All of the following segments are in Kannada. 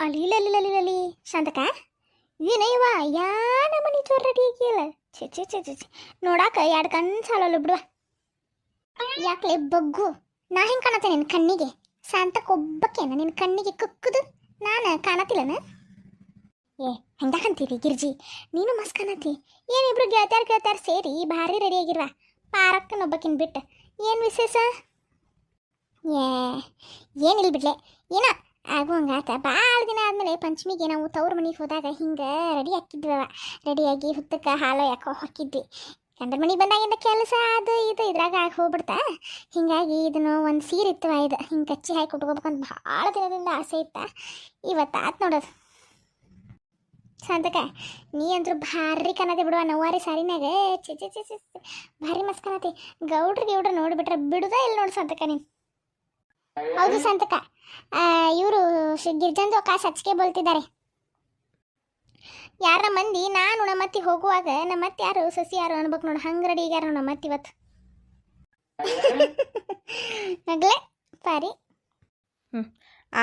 ಅಲಿಲಲಿಲಲಿಲಲಿ ಶಾಂತಕ ಏನಯ್ಯವ ಯಾ ನಮ್ಮನಿ ಚೋರ್ ರೆಡಿ ಆಗಿಲ್ಲ ಛೆ ಛೆ ಛೆ ಛೆ. ನೋಡಾಕ ಎರಡು ಕಣ್ಣು ಸಾಲಲ್ಲ ಬಿಡುವ ಯಾಕಲೆ ಬಗ್ಗು. ನಾ ಹೆಂಗೆ ಕಾಣತ್ತೆ ನಿನ್ನ ಕಣ್ಣಿಗೆ? ಶಾಂತಕ ಒಬ್ಬಕ್ಕೇನ ನಿನ್ನ ಕಣ್ಣಿಗೆ ಕುಕ್ಕದು. ನಾನು ಕಾಣತಿಲ್ಲನ ಏ ಹಂಗಂತೀರಿ ಗಿರ್ಜಿ? ನೀನು ಮಸ್ತ್ ಕಾಣತಿ ಏನಿಬ್ರು ಗೆಳತ್ಯಾರ ಗೆಳತ್ಯಾರ ಸೇರಿ ಭಾರಿ ರೆಡಿ ಆಗಿರ್ವ. ಪಾರಕ್ಕನೊಬ್ಬಕಿನ್ ಬಿಟ್ಟು. ಏನು ವಿಶೇಷ? ಏ ಏನಿಲ್ಲ ಬಿಡ್ಲೆ. ಏನ? ಆಗುವಂಗಾತ ಭಾಳ ದಿನ ಆದಮೇಲೆ ಪಂಚಮಿಗೆ ನಾವು ತವ್ರ ಮನೆಗೆ ಹೋದಾಗ ಹಿಂಗೆ ರೆಡಿ ಹಾಕಿದ್ವವ ರೆಡಿಯಾಗಿ ಹುತ್ತಕ್ಕೆ ಹಾಲು ಯಾಕೋ ಹಾಕಿದ್ವಿ. ಗಂಡನ ಮನೆಗೆ ಬಂದಾಗಿಂದ ಕೆಲಸ ಅದು ಇದು ಇದ್ರಾಗ ಆಗಿ ಹೋಗ್ಬಿಡ್ತಾ. ಹಿಂಗಾಗಿ ಇದನ್ನು ಒಂದು ಸೀರೆ ಇತ್ತು ಇದು. ಹಿಂಗೆ ಕಚ್ಚಿ ಹಾಕಿ ಉಟ್ಕೋಬೇಕಂತ ಭಾಳ ದಿನದಿಂದ ಆಸೆ ಇತ್ತ. ಇವತ್ತು ಆತ್ ನೋಡೋದು. ಸಾಂತಕ, ನೀ ಅಂದ್ರೆ ಭಾರಿ ಕನ್ನತಿ ಬಿಡುವ ನವ್ವಾರಿ ಸಾರಿನಾಗ ಚಿ ಚಿ. ಭಾರಿ ಮಸ್ತ್ ಗೌಡ್ರಿ, ಗೌಡ್ರ ನೋಡ್ಬಿಟ್ರೆ ಬಿಡುದ ಇಲ್ಲ ನೋಡು ಸಂತಕ ನೀನು. ಹೌದು ಸಂತಕ. ಇವರು ಗಿರ್ಜಂದು ಕಾಸು ಸಚ್ಕೆ ಬೋಲ್ತಿದ್ದಾರೆ. ಯಾರ ಮಂದಿ? ನಾನು ನಮ್ಮತ್ತಿ ಹೋಗುವಾಗ ನಮ್ಮತ್ತಿ ಯಾರು? ಸಸಿ ಯಾರು? ಅನ್ಬೇಕು ನೋಡು. ಹಂಗೆ ರೆಡಿ ಯಾರು ನಮ್ಮತ್ತಿ ಇವತ್ತು. ನಗ್ಲೆ ಪಾರಿ.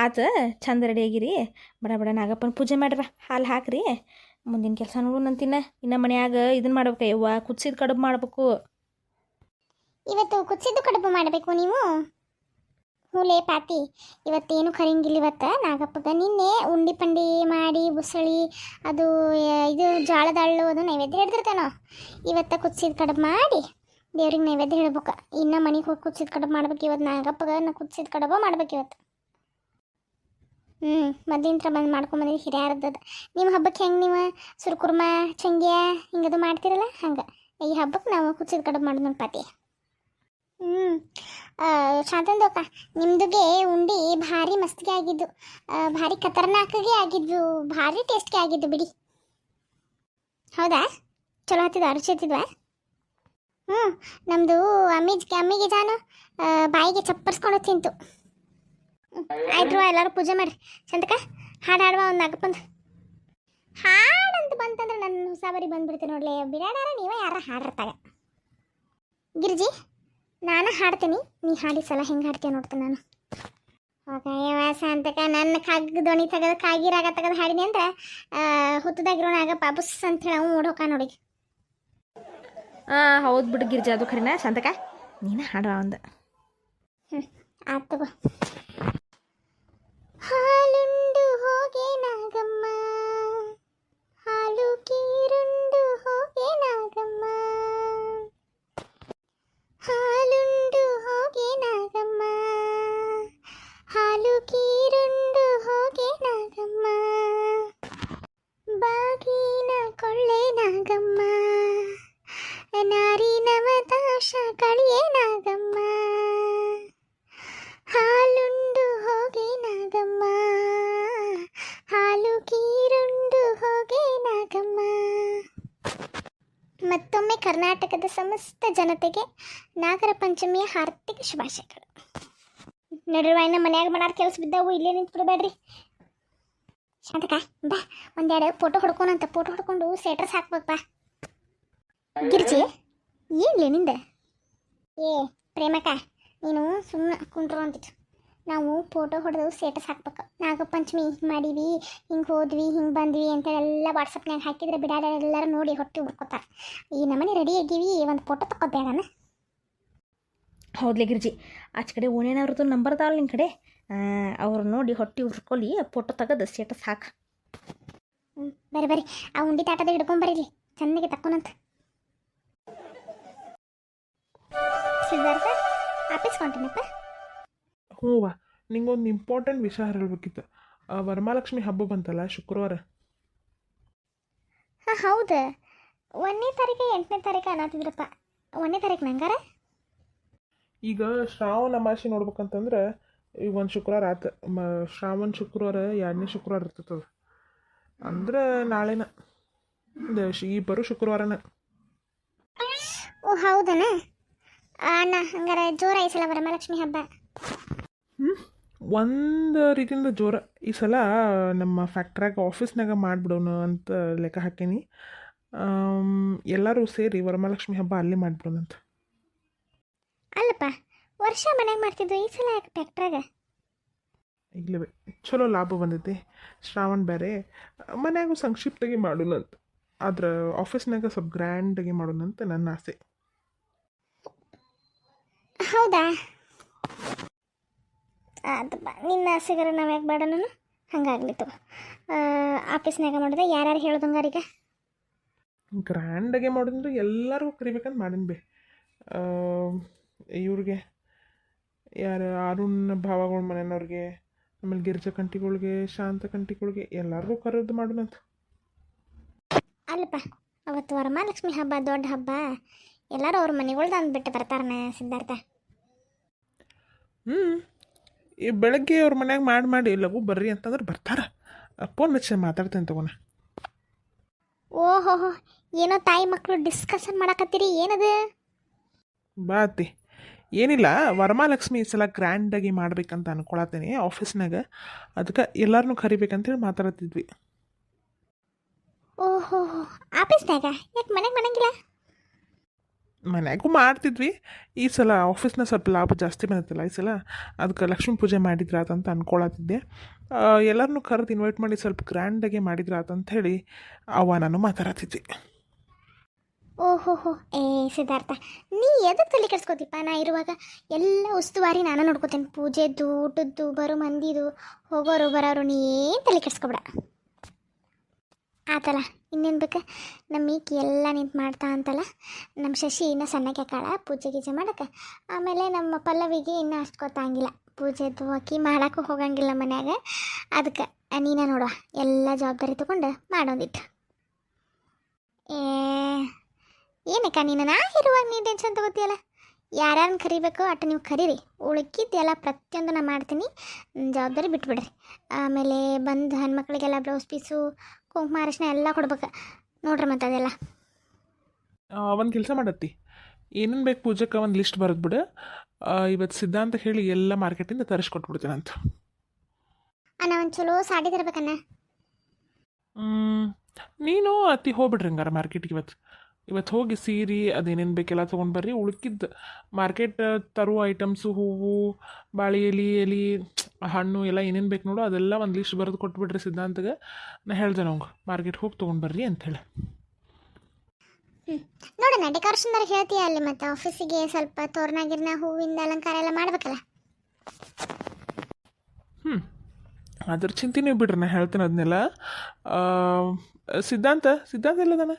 ಆತ ಚಂದ ರೆಡಿ ಆಗಿರಿ. ಬಡ ಬಡ ನಾಗಪ್ಪನ ಪೂಜೆ ಮಾಡ್ರ. ಹಾಲು ಹಾಕ್ರಿ. ಮುಂದಿನ ಕೆಲಸ ನೋಡೋಣಂತಿನ ಇನ್ನು ಮನ್ಯಾಗ ಇದನ್ನ ಮಾಡ್ಬೇಕು. ಯವ್ವ ಕುದಿಸಿದ ಕಡುಬು ಮಾಡ್ಬೇಕು. ಇವತ್ತು ಕುಚ್ಚಿದ್ದು ಕಡುಬು ಮಾಡಬೇಕು ನೀವು? ಹೂಲೆ ಪಾತಿ, ಇವತ್ತೇನು ಕರಿಂಗಿಲ್ಲ ಇವತ್ತು? ನಾಗಪ್ಪಗ ನಿನ್ನೆ ಉಂಡಿ ಪಂಡಿ ಮಾಡಿ, ಬುಸಳಿ, ಅದು ಇದು ಜೋಳದ ಹಳ್ಳು ಅದು ನೈವೇದ್ಯ ಹಿಡ್ದಿರ್ತಾನೋ? ಇವತ್ತು ಕುದಿಸಿದ ಕಡುಬು ಮಾಡಿ ದೇವ್ರಿಗೆ ನೈವೇದ್ಯ ಹೇಳ್ಬೇಕು. ಇನ್ನು ಮನೆಗೆ ಹೋಗಿ ಕುದಿಸಿದ ಕಡುಬು ಮಾಡ್ಬೇಕು ಇವತ್ತು ನಾಗಪ್ಪಗ ನಾ ಕುದಿಸಿದ ಕಡುಬು ಮಾಡ್ಬೇಕು ಇವತ್ತು. ಹ್ಞೂ ಮದ್ದಿಂತ್ರ ಬಂದು ಮಾಡ್ಕೊಂಬಂದಿದ್ದು ಹಿರಿಯರದ್ದು ನಿಮ್ಮ ಹಬ್ಬಕ್ಕೆ ಹೆಂಗೆ ನೀವು? ಸುರ್ಕುರ್ಮ, ಚಂಗ್ಯ, ಹಿಂಗದು ಮಾಡ್ತಿರಲ್ಲ ಹಂಗೆ? ಈ ಹಬ್ಬಕ್ಕೆ ನಾವು ಕುಚ್ಚಿದ ಕಡುಬು ಮಾಡೋದು ಪಾತಿ. ಹ್ಞೂ ಶಾಂತಂದೋಕ ನಿಮ್ದುಗೆ ಉಂಡಿ ಭಾರಿ ಮಸ್ತಿಗೆ ಆಗಿದ್ದು. ಭಾರಿ ಖತರ್ನಾಕಗೆ ಆಗಿದ್ವು ಭಾರಿ ಟೇಸ್ಟ್ಗೆ ಆಗಿದ್ದು ಬಿಡಿ. ಹೌದಾ? ಚಲೋ ಹತ್ತಿದ್ವಾ ರುಚಿ ಹತ್ತಿದ್ವಾ ಹ್ಞೂ ನಮ್ಮದು ಅಮ್ಮಿಜ್ಗೆ, ಅಮ್ಮಿಗೆ ಜಾನು ಬಾಯಿಗೆ ಚಪ್ಪರ್ಸ್ಕೊಂಡು ತಿಂತು. ಆಯ್ತು ಎಲ್ಲರೂ ಪೂಜೆ ಮಾಡಿ ಚಂದಕ, ಹಾಡು ಹಾಡುವ ಒಂದು ನಾಗಪ್ಪಂದು. ಹಾಡಂತ ಬಂತಂದ್ರೆ ನನ್ನ ಹೊಸ ಬರಿ ಬಂದ್ಬಿಡ್ತೀನಿ ನೋಡ್ಲಿ. ಬಿಡಾಡಾರ, ನೀವೇ ಯಾರ ಹಾಡಿರ್ತಾಗ ಗಿರ್ಜಿ? ನಾನು ಹಾಡ್ತೀನಿ. ನೀ ಹಾಡಿ ಸಲ ಹೆಂಗೆ ಹಾಡ್ತೀಯ ನೋಡ್ತೀನಿ ನಾನು. ಹೋಗಯ್ಯವ ಸಂತಕ ನನ್ನ ಕಗ್ಗ ದೋಣಿ ತೆಗೆದು ಕಾಗಿರಾಗ ತೆಗೆದು ಹಾಡಿನಿ ಅಂದ್ರೆ ಹುತ್ತದಾಗಿರೋನಾಗ ಪಾಪುಸ್ ಅಂತ ಹೇಳಿ ಅವ್ನು ಓಡೋಕ ನೋಡಿ ಹಾಂ ಹೌದು ಬಿಡು ಗಿರ್ಜಾ ಅದು ಖರೀನ ಸಂತಕ ನೀನು ಹಾಡುವ ಒಂದು ಆತ್ ತಗೋ. ಕೊಳ್ಳೆ ನಾಗಮ್ಮ. ನಾರಿ ನವದಾಶ ಕಳಿಯೇ ನಾಗಮ್ಮ. ಹಾಲುಂಡು ಹೋಗೆ ನಾಗಮ್ಮ. ಹಾಲು ಕೀರುಂಡು ಹೋಗೆ ನಾಗಮ್ಮ. ಮತ್ತೊಮ್ಮೆ ಕರ್ನಾಟಕದ ಸಮಸ್ತ ಜನತೆಗೆ ನಾಗರ ಪಂಚಮಿಯ ಹಾರ್ದಿಕ ಶುಭಾಶಯಗಳು. ನಡುವ ಮನೆಯಾಗ ಮಾಡಾರ ಕೆಲಸ ಬಿದ್ದಾವು, ಇಲ್ಲೇ ನಿಂತು ಬಿಡಬೇಡ್ರಿ ಶಾಂತಕ ಬಾ, ಒಂದೆರಡು ಫೋಟೋ ಹೊಡ್ಕೊಂಡಂತ ಫೋಟೋ ಹೊಡ್ಕೊಂಡು ಸ್ಟೇಟಸ್ ಹಾಕ್ಬೇಕು ಬಾ. ಗಿರ್ಜಿ, ಏನ್ಲೇ ನಿಂದ? ಏ ಪ್ರೇಮಕ ನೀನು ಸುಮ್ಮನೆ ಕುಂಟ್ರು ಅಂತಿತ್ತು ನಾವು ಫೋಟೋ ಹೊಡೆದು ಸ್ಟೇಟಸ್ ಹಾಕ್ಬೇಕು. ನಾಗಪಂಚಮಿ, ಹಿಂಗೆ ಮಾಡೀವಿ, ಹಿಂಗೆ ಹೋದ್ವಿ, ಹಿಂಗೆ ಬಂದ್ವಿ ಎಲ್ಲ ವಾಟ್ಸಪ್ನಾಗ ಹಾಕಿದ್ರೆ ಬಿಡಾಡ ಎಲ್ಲರೂ ನೋಡಿ ಹೊಟ್ಟೆ ಹುಡ್ಕೋತಾರೆ ಈ ನಮ್ಮನೆ ರೆಡಿ ಆಗಿವಿ, ಒಂದು ಫೋಟೋ ತಗೋಬೇಡಣ ಹೌದ್ಲಿ ಗಿರ್ಜಿ, ಆಚೆ ಕಡೆ ಓನೇನವ್ರದ್ದು ನಂಬರ್ ಅದಾವಲ್ಲ ನಿನ್ನ ಕಡೆ. ಅವ್ರು ನೋಡಿ ಹೊಟ್ಟೆ ಉರ್ಕೊಳ್ಳಿ ಫೋಟೋ ತೆಗೆದು ಸ್ಟೇಟಸ್ ಹಾಕ ಹ್ಞೂ ಬರಿ ಬರೀ ಆ ಉಂಡಿ ತಾಟದ ಹಿಡ್ಕೊಂಬರೀಲಿ ಚೆನ್ನಾಗಿ ತಕ್ಕೊನಂತ. ಸಿದ್ಧಾರ್ಥ ಆಫೀಸ್ ಕೊಂಟೇನಪ್ಪ ಹ್ಞೂವ ನಿಂಗೊಂದು ಇಂಪಾರ್ಟೆಂಟ್ ವಿಷಯ ಹೇಳಬೇಕಿತ್ತು. ವರಮಹಾಲಕ್ಷ್ಮಿ ಹಬ್ಬ ಬಂತಲ್ಲ ಶುಕ್ರವಾರ? ಹಾಂ ಹೌದು. ಒಂದನೇ ತಾರೀಕು ಎಂಟನೇ ತಾರೀಕು ಅನ್ನತ್ತಿದ್ರಪ್ಪ ಒಂದನೇ ತಾರೀಕು ನಂಗಾರ? ಈಗ ಶ್ರಾವಣ ಅಮಾಸೆ ನೋಡ್ಬೇಕಂತಂದ್ರೆ ಈಗ ಒಂದು ಶುಕ್ರವಾರ ಆತು ಮ ಶ್ರಾವಣ ಶುಕ್ರವಾರ ಎರಡನೇ ಶುಕ್ರವಾರ ಇರ್ತದ. ಅಂದ್ರೆ ನಾಳೆನ ಈ ಬರೋ ಶುಕ್ರವಾರನ. ಓ ಹೌದನ? ಅಣ್ಣ ಹಂಗಾರೆ ಜೋರ ಈ ಸಲ ವರಮಹಾಲಕ್ಷ್ಮಿ ಹಬ್ಬ. ಹ್ಞೂ ಒಂದು ರೀತಿಯಿಂದ ಜೋರ. ಈ ಸಲ ನಮ್ಮ ಫ್ಯಾಕ್ಟ್ರಾಗ ಆಫೀಸ್ನಾಗ ಮಾಡಿಬಿಡೋಣ ಅಂತ ಲೆಕ್ಕ ಹಾಕೀನಿ. ಎಲ್ಲರೂ ಸೇರಿ ವರಮಹಾಲಕ್ಷ್ಮಿ ಹಬ್ಬ ಅಲ್ಲಿ ಮಾಡಿಬಿಡೋಣ ಅಂತ. ಅಲ್ಲಪ್ಪ ವರ್ಷ ಮನ್ಯಾಗ ಮಾಡ್ತಿದ್ದು ಈ ಸಲ ಯಾಕೆ ಟ್ಯಾಕ್ಟ್ರಾಗ ಇಲ್ಲವೇ ಚಲೋ ಲಾಭ ಬಂದೈತಿ. ಶ್ರಾವಣ ಬೇರೆ ಮನ್ಯಾಗೂ ಸಂಕ್ಷಿಪ್ತಾಗಿ ಮಾಡೋಣಂತ ಆದ್ರೆ ಆಫೀಸ್ನಾಗ ಸ್ವಲ್ಪ ಗ್ರ್ಯಾಂಡಾಗಿ ಮಾಡೋಣಂತ ನನ್ನ ಆಸೆ. ಹೌದಾ? ಅದು ನಿನ್ನ ಆಸೆಗಾರ ನಾವು ಯಾಕೆ ಬೇಡ ನಾನು? ಹಂಗಾಗ್ಲಿ ತಗೋ. ಆಫೀಸ್ನಾಗ ಮಾಡಿದೆ ಯಾರ್ಯಾರು ಹೇಳ್ದಂಗಾರೀಗ ಗ್ರ್ಯಾಂಡಾಗಿ ಮಾಡೋದಂದ್ರೆ ಎಲ್ಲರಿಗೂ ಕರಿಬೇಕಂತ ಮಾಡೀನಿ ಬೇ. ಇವ್ರಿಗೆ ಯಾರು ಅರುಣ್ ಭಾವಗಳ ಮನೆಯವ್ರಿಗೆ ಆಮೇಲೆ ಗಿರಿಜಾ ಕಂಟಿಗಳಿಗೆ ಶಾಂತ ಕಂಟಿಗಳಿಗೆ ಎಲ್ಲರಿಗೂ ಕರೆದು ಮಾಡೋಣಂತ ಅಲ್ಲಪ್ಪ ಅವತ್ತು ವರಮಹಾಲಕ್ಷ್ಮಿ ಹಬ್ಬ ದೊಡ್ಡ ಹಬ್ಬ. ಎಲ್ಲರೂ ಅವ್ರ ಮನೆಗಳ್ದು ಅಂದ್ಬಿಟ್ಟು ಬರ್ತಾರನ ಸಿದ್ಧಾರ್ಥ? ಹ್ಞೂ ಈ ಬೆಳಗ್ಗೆ ಅವ್ರ ಮನ್ಯಾಗ ಮಾಡಿ ಮಾಡಿ ಲಘು ಬರ್ರಿ ಅಂತಂದ್ರೆ ಬರ್ತಾರ. ಫೋನ್ ಹಚ್ಚಿ ಮಾತಾಡ್ತೇನೆ ತಗೋಣ. ಓಹೋ ಏನೋ ತಾಯಿ ಮಕ್ಕಳು ಡಿಸ್ಕಷನ್ ಮಾಡಕತ್ತೀರಿ ಏನದು? ಬಾ ಅತ್ತಿ. ಏನಿಲ್ಲ ವರಮಹಾಲಕ್ಷ್ಮಿ ಈ ಸಲ ಗ್ರ್ಯಾಂಡಾಗಿ ಮಾಡ್ಬೇಕಂತ ಅನ್ಕೊಳತ್ತೀನಿ ಆಫೀಸ್ನಾಗ ಅದಕ್ಕೆ ಎಲ್ಲರನ್ನೂ ಕರಿಬೇಕಂತೇಳಿ ಮಾತಾಡ್ತಿದ್ವಿ. ಓಹೋ ಆಫೀಸ್ನಾಗ ಯಾಕೆ ಮನೆಗೆ ಮಾಡಂಗಿಲ್ಲ ಮನ್ಯಾಗೂ ಮಾಡ್ತಿದ್ವಿ. ಈ ಸಲ ಆಫೀಸ್ನ ಸ್ವಲ್ಪ ಲಾಭ ಜಾಸ್ತಿ ಬಂದಿತ್ತಲ್ಲ ಈ ಸಲ. ಅದಕ್ಕೆ ಲಕ್ಷ್ಮೀ ಪೂಜೆ ಮಾಡಿದ್ರಾತಂತ ಅನ್ಕೊಳತ್ತಿದ್ದೆ. ಎಲ್ಲರನ್ನೂ ಕರೆದು ಇನ್ವೈಟ್ ಮಾಡಿ ಸ್ವಲ್ಪ ಗ್ರ್ಯಾಂಡಾಗಿ ಮಾಡಿದ್ರಾತಂತ ಹೇಳಿ ಅವ ನಾನು ಮಾತಾಡತ್ತಿದ್ವಿ ಓಹೋ ಏ, ಸಿದ್ಧಾರ್ಥ, ನೀ ಎದಕ್ಕೆ ತಲೆ ಕೆಡ್ಸ್ಕೊತಿಪ್ಪ? ನಾ ಇರುವಾಗ ಎಲ್ಲ ಉಸ್ತುವಾರಿ ನಾನು ನೋಡ್ಕೋತೇನೆ. ಪೂಜೆದ್ದು ಊಟದ್ದು, ಬರೋ ಮಂದಿದು, ಹೋಗೋರು, ಬರೋರು, ನೀ ಏನು ತಲೆ ಕೆಡ್ಸ್ಕೊಬೇಡ. ಆತಲ್ಲ, ಇನ್ನೇನು ಬೇಕು? ನಮ್ಮ ಈಕಿ ಎಲ್ಲ ನಿಂತು ಮಾಡ್ತಾ ಅಂತಲ್ಲ, ನಮ್ಮ ಶಶಿ ಇನ್ನೂ ಸಣ್ಣಕ್ಕೆ ಕಾಳ, ಪೂಜೆ ಗೀಜೆ ಮಾಡಕ್ಕೆ ಆಮೇಲೆ ನಮ್ಮ ಪಲ್ಲವಿಗೆ ಇನ್ನೂ ಅಷ್ಟು ಗೊತ್ತಾಗಿಲ್ಲ. ಪೂಜೆದ್ದು ಆಕಿ ಮಾಡೋಕ್ಕೂ ಹೋಗಂಗಿಲ್ಲ ಮನ್ಯಾಗ. ಅದಕ್ಕೆ ನೀನ ನೋಡುವ. ಎಲ್ಲ ಜವಾಬ್ದಾರಿ ತೊಗೊಂಡು ಮಾಡೋದಿತ್ತು. ಏ ಏನಕ್ಕ ನೀನು ನಾ ಇರುವಾಗ ನೀನು ಟೆನ್ಷನ್ ತಗೋತೀಯಲ್ಲ? ಯಾರ್ಯಾರನ್ನ ಕರಿಬೇಕು ಅಟ್ಟು ನೀವು ಕರೀರಿ. ಉಳುಕಿದ್ದೆಲ್ಲ ಪ್ರತಿಯೊಂದು ನಾನು ಮಾಡ್ತೀನಿ ಜವಾಬ್ದಾರಿ ಬಿಟ್ಬಿಡ್ರಿ. ಆಮೇಲೆ ಬಂದು ಹೆಣ್ಮಕ್ಳಿಗೆಲ್ಲ ಬ್ಲೌಸ್ ಪೀಸು ಕುಂಕುಮ ಅರಿಶಿನ ಎಲ್ಲ ಕೊಡ್ಬೇಕು. ನೋಡ್ರಿ ಮತ್ತೆ ಅದೆಲ್ಲ. ಒಂದು ಕೆಲಸ ಮಾಡತ್ತಿ. ಏನೇನು ಬೇಕು ಪೂಜಕ್ಕೆ ಒಂದು ಲಿಸ್ಟ್ ಬರೆದು ಬಿಡು. ಇವತ್ತು ಸಿದ್ಧಾಂತ ಹೇಳಿ ಎಲ್ಲ ಮಾರ್ಕೆಟಿಂದ ಅಂತ ಅಣ್ಣ ಒಂದು ಚಲೋ ಸಾಡಿ ತರಬೇಕಣ್ಣ. ನೀನು ಅತ್ತಿ ಹೋಗ್ಬಿಡ್ರಿ ಹಂಗಾರ ಮಾರ್ಕೆಟ್ಗೆ ಇವತ್ತು. ಇವತ್ತು ಹೋಗಿ ಸೀರೆ ಅದೇನೇನು ಬೇಕೆಲ್ಲ ತೊಗೊಂಡು ಬರ್ರಿ. ಉಳ್ಕಿದ್ದು ಮಾರ್ಕೆಟ್ ತರುವ ಐಟಮ್ಸು ಹೂವು ಬಾಳೆ ಎಲೆ ಎಲೆ ಹಣ್ಣು ಎಲ್ಲ ಏನೇನು ಬೇಕು ನೋಡು ಅದೆಲ್ಲ ಒಂದು ಲಿಸ್ಟ್ ಬರೆದು ಕೊಟ್ಬಿಡ್ರಿ ಸಿದ್ಧಾಂತಗೆ. ನಾ ಹೇಳ್ದೆ ನಂಗೆ ಮಾರ್ಕೆಟ್ ಹೋಗಿ ತೊಗೊಂಡು ಬರ್ರಿ ಅಂಥೇಳಿ ನೋಡೋಣ ಬರೋ ಹೇಳ್ತೀಯ ಅಲ್ಲಿ ಮತ್ತೆ ಆಫೀಸಿಗೆ ಸ್ವಲ್ಪ ತೋರಣ ಗಿರ್ನ ಹೂವಿಂದ ಅಲಂಕಾರ ಎಲ್ಲ ಮಾಡ್ಬೇಕಲ್ಲ? ಹ್ಞೂ ಅದ್ರ ಚಿಂತೆ ನೀವು ಬಿಡ್ರಿ ನಾ ಹೇಳ್ತೀನಿ ಅದನ್ನೆಲ್ಲ ಸಿದ್ಧಾಂತ ಸಿದ್ಧಾಂತ ಎಲ್ಲದಾನ?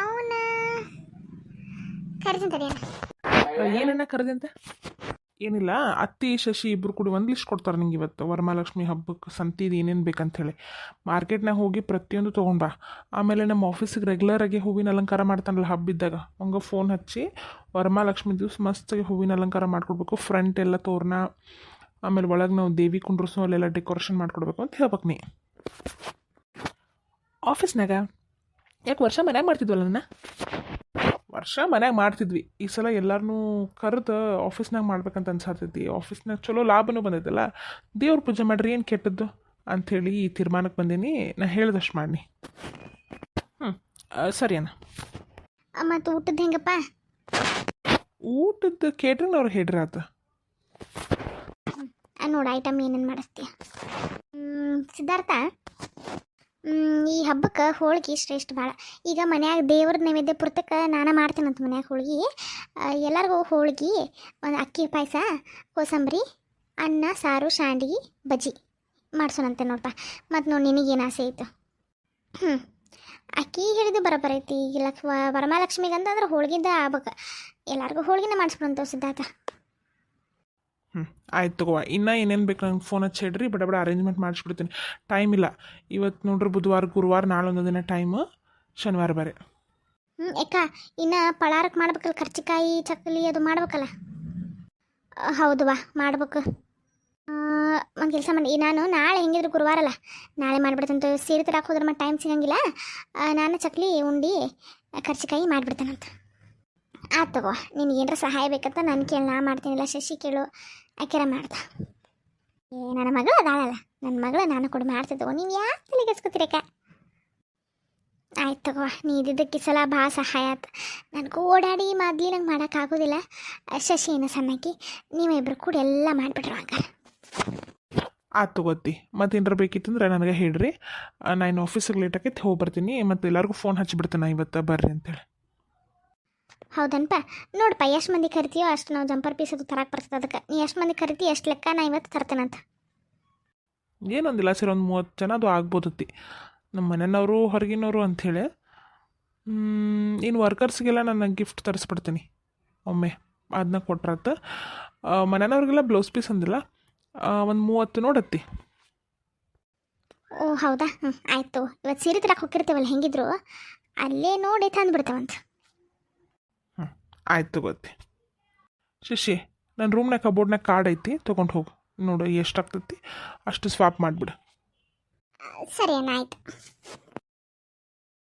ಅವನ ತಡಿಯಣ್ಣ ಏನನ್ನ ಕರೆದಂತ? ಏನಿಲ್ಲ, ಅತ್ತಿ, ಶಶಿ ಇಬ್ಬರು ಕೂಡ ಒಂದು ಲಿಸ್ಟ್ ಕೊಡ್ತಾರೆ ನಿಂಗೆ ಇವತ್ತು, ವರಮಹಾಲಕ್ಷ್ಮಿ ಹಬ್ಬಕ್ಕೆ ಸಂತಿದು ಏನೇನು ಬೇಕಂಥೇಳಿ ಮಾರ್ಕೆಟ್ನಾಗ ಹೋಗಿ ಪ್ರತಿಯೊಂದು ತೊಗೊಂಡು ಬಾ. ಆಮೇಲೆ ನಮ್ಮ ಆಫೀಸಿಗೆ ರೆಗ್ಯುಲರಾಗಿ ಹೂವಿನ ಅಲಂಕಾರ ಮಾಡ್ತಾನಲ್ಲ ಹಬ್ಬಿದ್ದಾಗ ಹಂಗೆ ಫೋನ್ ಹಚ್ಚಿ ವರಮಹಾಲಕ್ಷ್ಮಿ ದಿವ್ಸ ಮಸ್ತಾಗಿ ಹೂವಿನ ಅಲಂಕಾರ ಮಾಡಿಕೊಡ್ಬೇಕು. ಫ್ರಂಟ್ ಎಲ್ಲ ತೋರಣ, ಆಮೇಲೆ ಒಳಗೆ ನಾವು ದೇವಿ ಕುಂಡ್ರಸು ಅಲ್ಲೆಲ್ಲ ಡೆಕೋರೇಷನ್ ಮಾಡ್ಕೊಡ್ಬೇಕು ಅಂತ ಹೇಳ್ಬೇಕು ನೀ. ಆಫೀಸ್ನಾಗ ಯಾಕೆ ವರ್ಷ ಮನ್ಯಾಗ ಮಾಡ್ತಿದ್ವಲ್ಲ ನನ್ನ ವರ್ಷ ಮನ್ಯಾಗ ಮಾಡ್ತಿದ್ವಿ. ಈ ಸಲ ಎಲ್ಲರನ್ನೂ ಕರೆದು ಆಫೀಸ್ನಾಗ ಮಾಡ್ಬೇಕಂತ ಅನ್ಸಾತೈತಿ. ಆಫೀಸ್ನಾಗ ಚಲೋ ಲಾಭನೂ ಬಂದೈತಲ್ಲ. ದೇವ್ರ ಪೂಜೆ ಮಾಡ್ರಿ ಏನು ಕೆಟ್ಟದ್ದು? ಅಂಥೇಳಿ ಈ ತೀರ್ಮಾನಕ್ಕೆ ಬಂದೀನಿ. ನಾ ಹೇಳ್ದಷ್ಟು ಮಾಡಿ ಹ್ಞೂ ಸರಿ ಅಣ್ಣ. ಮತ್ತು ಊಟದ ಹೆಂಗಪ್ಪ? ಊಟದ ಕೇಟ್ರಿಂಗ್ ಅವ್ರು ಹೇಳ್ರಿ ಆತ. ನೋಡಿ ಐಟಮ್ ಏನೇನು ಮಾಡಿಸ್ತೀಯ? ಸಿದ್ಧಾರ್ಥ? ಹಬ್ಬಕ್ಕೆ ಹೋಳಿಗೆ ಶ್ರೇಷ್ಠ ಭಾಳ. ಈಗ ಮನ್ಯಾಗ ದೇವ್ರ ನೈವೇದ್ಯ ಪುರ್ತಕ್ಕೆ ನಾನು ಮಾಡ್ತೀನಂತ ಮನ್ಯಾಗ ಹೋಳಿಗೆ. ಎಲ್ಲರಿಗೂ ಹೋಳಿಗೆ, ಒಂದು ಅಕ್ಕಿ ಪಾಯಸ, ಕೋಸಂಬರಿ, ಅನ್ನ, ಸಾರು, ಶಾಂಡ್ಗಿ, ಬಜ್ಜಿ ಮಾಡ್ಸೋಣಂತೆ ನೋಡಪ್ಪ ಮತ್ತು ನೋಡಿ ನಿನಗೇನು ಆಸೆ ಐತೆ? ಹ್ಞೂ ಅಕ್ಕಿ ಹೇಳಿದ್ದು ಬರೋಬ್ಬರ ಐತಿ. ಈಗ ಲಕ್ಷ ವರಮಹಾಲಕ್ಷ್ಮಿಗೆ ಅಂತಂದ್ರೆ ಹೋಳಿಗೆದ ಆಗ್ಬೇಕು. ಎಲ್ಲರಿಗೂ ಹೋಳಿಗೆನೇ ಮಾಡಿಸ್ಬಿಡಂತವ್ ಸಿದ್ಧಾರ್ಥ ಹ್ಞೂ ಆಯ್ತು ತಗೋ. ಇನ್ನೂ ಏನೇನು ಬೇಕು ನಂಗೆ ಫೋನ್ ಹಚ್ಚಿ ಹೇಳ್ರಿ, ಬಡ ಬಡ ಅರೇಂಜ್ಮೆಂಟ್ ಮಾಡಿಸ್ಬಿಡ್ತೀನಿ. ಟೈಮ್ ಇಲ್ಲ. ಇವತ್ತು ನೋಡ್ರಿ ಬುಧವಾರ, ಗುರುವಾರ ನಾಳೆ ದಿನ ಟೈಮು ಶನಿವಾರ ಬೇರೆ. ಹ್ಞೂ ಯಾಕ ಇನ್ನು ಪಳಾರಕ್ಕೆ ಮಾಡ್ಬೇಕಲ್ಲ ಕರ್ಚಿಕಾಯಿ ಚಕ್ಕಲಿ ಅದು ಮಾಡ್ಬೇಕಲ್ಲ? ಹೌದು ಬಾ, ಮಾಡ್ಬೇಕು. ಒಂದು ಕೆಲಸ ಮಾಡಿ ನಾನು ನಾಳೆ ಹೆಂಗಿದ್ರು ಗುರುವಾರ ಅಲ್ಲ, ನಾಳೆ ಮಾಡಿಬಿಡ್ತಂತ ಸೀರೆ ತರಕ್ಕೆ ಹೋದ್ರೆ ಟೈಮ್ ಸಿಗಂಗಿಲ್ಲ. ನಾನು ಚಕ್ಲಿ, ಉಂಡಿ, ಕರ್ಚಿಕಾಯಿ ಮಾಡಿಬಿಡ್ತೇನಂತ. ಆಯ್ತು ತಗೋ, ನಿನಗೆ ಏನರ ಸಹಾಯ ಬೇಕಂತ ನಾನು ಕೇಳಿ, ನಾ ಮಾಡ್ತೀನಿಲ್ಲ, ಶಶಿ ಕೇಳು, ಆಕೆರ ಮಾಡ್ದ. ಏ, ನನ್ನ ಮಗಳು ಅದಾಳಲ್ಲ ನನ್ನ ಮಗಳು ನಾನು ಕೂಡ ತಗೋ, ನೀನು ಯಾಕೆ ತಲೆಗೆಸ್ಕೊತೀರಕ್ಕ ಆಯ್ತು ತಗೋ, ನೀ ಇದಕ್ಕೆ ಸಲ ಭಾಳ ಸಹಾಯ ಆಯ್ತು ನನಗೂ ಓಡಾಡಿ ಮೊದ್ಲಿ ನಂಗೆ ಮಾಡೋಕ್ಕಾಗೋದಿಲ್ಲ ಶಶಿ ಏನು ಸಣ್ಣಕಿ ನೀವಿಬ್ರು ಕೂಡ ಎಲ್ಲ ಮಾಡಿಬಿಟ್ರು ಹಂಗಾರೆ. ಆಯ್ತು ತಗೋತಿ ಮತ್ತೆ ಬೇಕಿತ್ತು ಬೇಕಿತ್ತಂದ್ರೆ ನನಗೆ ಹೇಳ್ರಿ. ನಾನು ಆಫೀಸಿಗೆ ಲೇಟ್ ಆಕೈತಿ, ಹೋಗಿ ಬರ್ತೀನಿ, ಮತ್ತು ಎಲ್ಲರಿಗೂ ಫೋನ್ ಹಚ್ಚಿಬಿಡ್ತೇನೆ ಇವತ್ತು ಬರ್ರಿ ಅಂತೇಳಿ. ಹೌದನ್ಪ. ನೋಡಪ್ಪ ಎಷ್ಟು ಮಂದಿ ಕರಿತೀಯೋ ಅಷ್ಟು ನಾವು ಜಂಪರ್ ಪೀಸ್ ಅದು ತರಕ್ಕೆ ಬರ್ತದೆ ಅದಕ್ಕೆ. ನೀ ಎಷ್ಟು ಮಂದಿ ಕರಿತಿ ಎಷ್ಟು ಲೆಕ್ಕ ನಾ ಇವತ್ತು ತರ್ತೇನಂತ ಏನೊಂದಿಲ್ಲ ಸರ್ ಒಂದು ಮೂವತ್ತು ಜನ ಅದು ಆಗ್ಬೋದತ್ತಿ. ನಮ್ಮ ಮನೆಯವರು ಹೊರಗಿನವರು ಅಂಥೇಳಿ ಇನ್ನು ವರ್ಕರ್ಸ್ಗೆಲ್ಲ ನಾನು ಗಿಫ್ಟ್ ತರಿಸ್ಬಿಡ್ತೀನಿ. ಒಮ್ಮೆ ಅದನ್ನ ಕೊಟ್ರತ್ತ ಮನೆಯವ್ರಿಗೆಲ್ಲ ಬ್ಲೌಸ್ ಪೀಸ್ ಅಂದಿಲ್ಲ. ಒಂದು ಮೂವತ್ತು ನೋಡತ್ತಿ. ಓ ಹೌದಾ? ಹ್ಞೂ ಆಯಿತು. ಇವತ್ತು ಸೀರೆ ತರಕ್ಕೆ ಹೋಗಿರ್ತೇವಲ್ಲ ಹೆಂಗಿದ್ರು? ಅಲ್ಲೇ ನೋಡಿ ತಂದು ಬಿಡ್ತೇವಂತ ಆಯ್ತು ತಗೋತಿ. ಶಶಿ ನನ್ನ ರೂಮ್ನಾಗ ಕಬೋರ್ಡ್ನಾಗ ಕಾರ್ಡ್ ಐತಿ, ತೊಗೊಂಡು ಹೋಗು. ನೋಡು ಎಷ್ಟಾಗ್ತೈತಿ ಅಷ್ಟು ಸ್ವಾಪ್ ಮಾಡಿಬಿಡು. ಸರಿ ಆಯ್ತು.